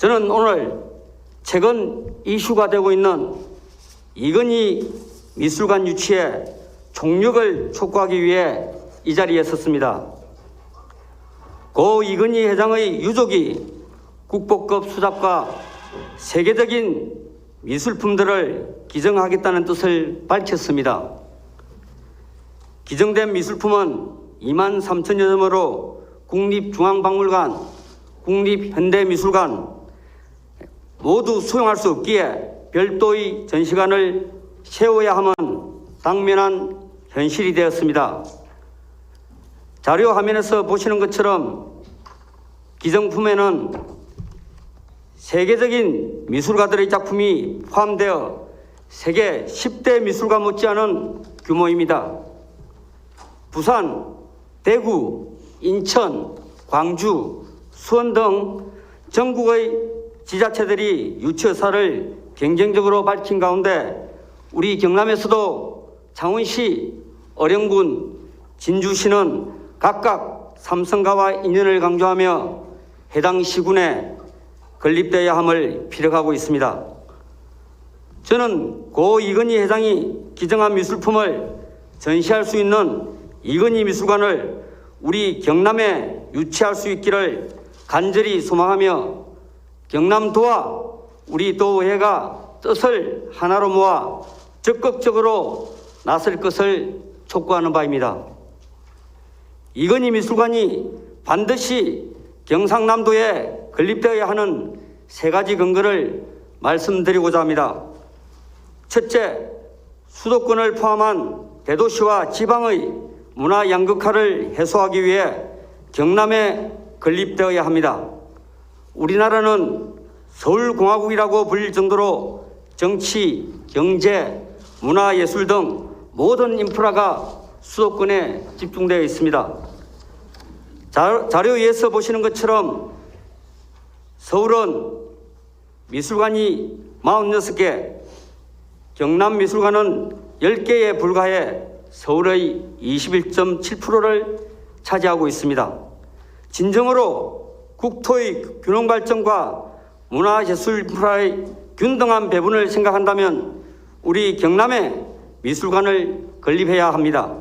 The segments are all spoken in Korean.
저는 오늘 최근 이슈가 되고 있는 이건희 미술관 유치의 총력을 촉구하기 위해 이 자리에 섰습니다. 고 이건희 회장의 유족이 국보급 수작과 세계적인 미술품들을 기증하겠다는 뜻을 밝혔습니다. 기증된 미술품은 2만 3천여 점으로 국립중앙박물관, 국립현대미술관 모두 수용할 수 없기에 별도의 전시관을 세워야 함은 당면한 현실이 되었습니다. 자료 화면에서 보시는 것처럼 기증품에는 세계적인 미술가들의 작품이 포함되어 세계 10대 미술가 못지않은 규모입니다. 부산, 대구, 인천, 광주, 수원 등 전국의 지자체들이 유치사를 경쟁적으로 밝힌 가운데 우리 경남에서도 창원시, 어령군, 진주시는 각각 삼성가와 인연을 강조하며 해당 시군에 건립되어야 함을 피력하고 있습니다. 저는 고 이건희 회장이 기증한 미술품을 전시할 수 있는 이건희 미술관을 우리 경남에 유치할 수 있기를 간절히 소망하며 경남도와 우리 도의회가 뜻을 하나로 모아 적극적으로 나설 것을 촉구하는 바입니다. 이건희 미술관이 반드시 경상남도에 건립되어야 하는 세 가지 근거를 말씀드리고자 합니다. 첫째, 수도권을 포함한 대도시와 지방의 문화 양극화를 해소하기 위해 경남에 건립되어야 합니다. 우리나라는 서울공화국이라고 불릴 정도로 정치, 경제, 문화, 예술 등 모든 인프라가 수도권에 집중되어 있습니다. 자, 자료에서 보시는 것처럼 서울은 미술관이 46개, 경남 미술관은 10개에 불과해 서울의 21.7%를 차지하고 있습니다. 진정으로 국토의 균형 발전과 문화예술 인프라의 균등한 배분을 생각한다면 우리 경남에 미술관을 건립해야 합니다.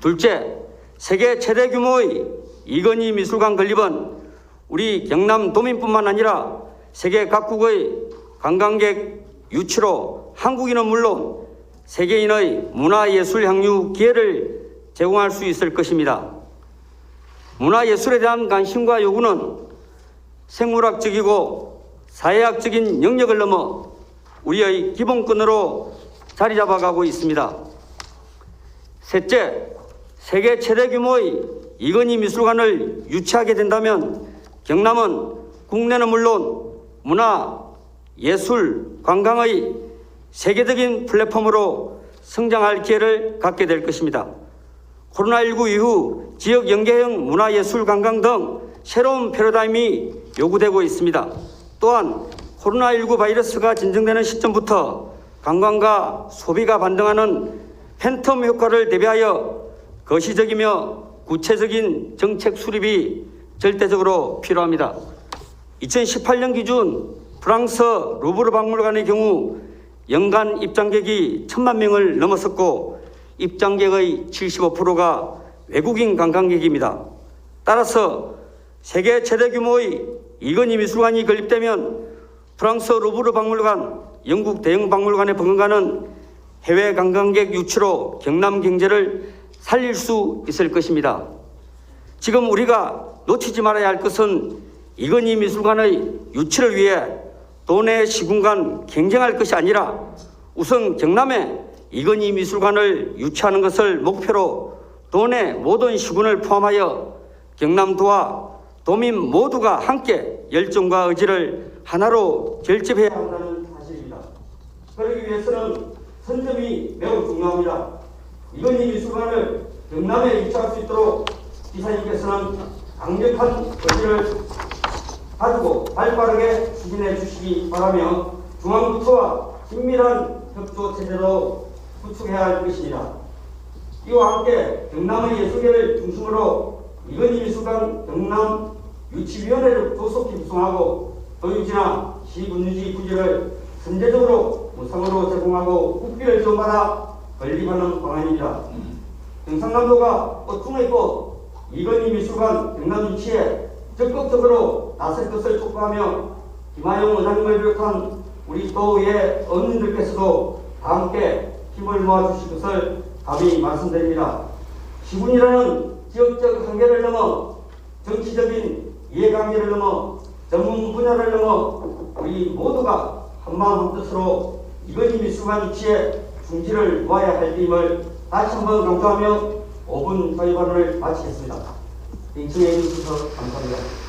둘째, 세계 최대 규모의 이건희 미술관 건립은 우리 경남 도민뿐만 아니라 세계 각국의 관광객 유치로 한국인은 물론 세계인의 문화예술 향유 기회를 제공할 수 있을 것입니다. 문화예술에 대한 관심과 요구는 생물학적이고 사회학적인 영역을 넘어 우리의 기본권으로 자리 잡아가고 있습니다. 셋째, 세계 최대 규모의 이건희 미술관을 유치하게 된다면 경남은 국내는 물론 문화, 예술, 관광의 세계적인 플랫폼으로 성장할 기회를 갖게 될 것입니다. 코로나19 이후 지역 연계형 문화예술 관광 등 새로운 패러다임이 요구되고 있습니다. 또한 코로나19 바이러스가 진정되는 시점부터 관광과 소비가 반등하는 팬텀 효과를 대비하여 거시적이며 구체적인 정책 수립이 절대적으로 필요합니다. 2018년 기준 프랑스 루브르 박물관의 경우 연간 입장객이 천만 명을 넘었었고 입장객의 75%가 외국인 관광객입니다. 따라서 세계 최대 규모의 이건희 미술관이 건립되면 프랑스 루브르 박물관, 영국 대형 박물관의 버금가는 해외 관광객 유치로 경남 경제를 살릴 수 있을 것입니다. 지금 우리가 놓치지 말아야 할 것은 이건희 미술관의 유치를 위해 도내 시군간 경쟁할 것이 아니라 우선 경남에 이건희 미술관을 유치하는 것을 목표로 도내 모든 시군을 포함하여 경남도와 도민 모두가 함께 열정과 의지를 하나로 결집해야 한다는 사실입니다. 그러기 위해서는 선점이 매우 중요합니다. 이건희 미술관을 경남에 유치할 수 있도록 기사님께서는 강력한 의지를 가지고 발빠르게 추진해 주시기 바라며 중앙부처와 긴밀한 협조 체제로 구축해야 할 것입니다. 이와 함께 경남의 예술계를 중심으로 이건희 미술관 경남 유치위원회를 조속히 구성하고 소유지나 시군유지 부지를 선제적으로 무상으로 제공하고 국비를 지원받아 건립하는 방안입니다. 경상남도가 꽃중의 꽃 이건희 미술관 경남 유치에 적극적으로 나설 것을 촉구하며 김하영 의장님을 비롯한 우리 도의 어른들께서도 다 함께 힘을 모아 주실 것을 감히 말씀드립니다. 시군이라는 지역적 한계를 넘어 정치적인 이해관계를 넘어 전문 분야를 넘어 우리 모두가 한마음 한뜻으로 이건희 미술관 유치에 중지를 모아야 할 임을 다시 한번 강조하며 5분 저희 발언을 마치겠습니다. 인청해 주셔서 감사합니다.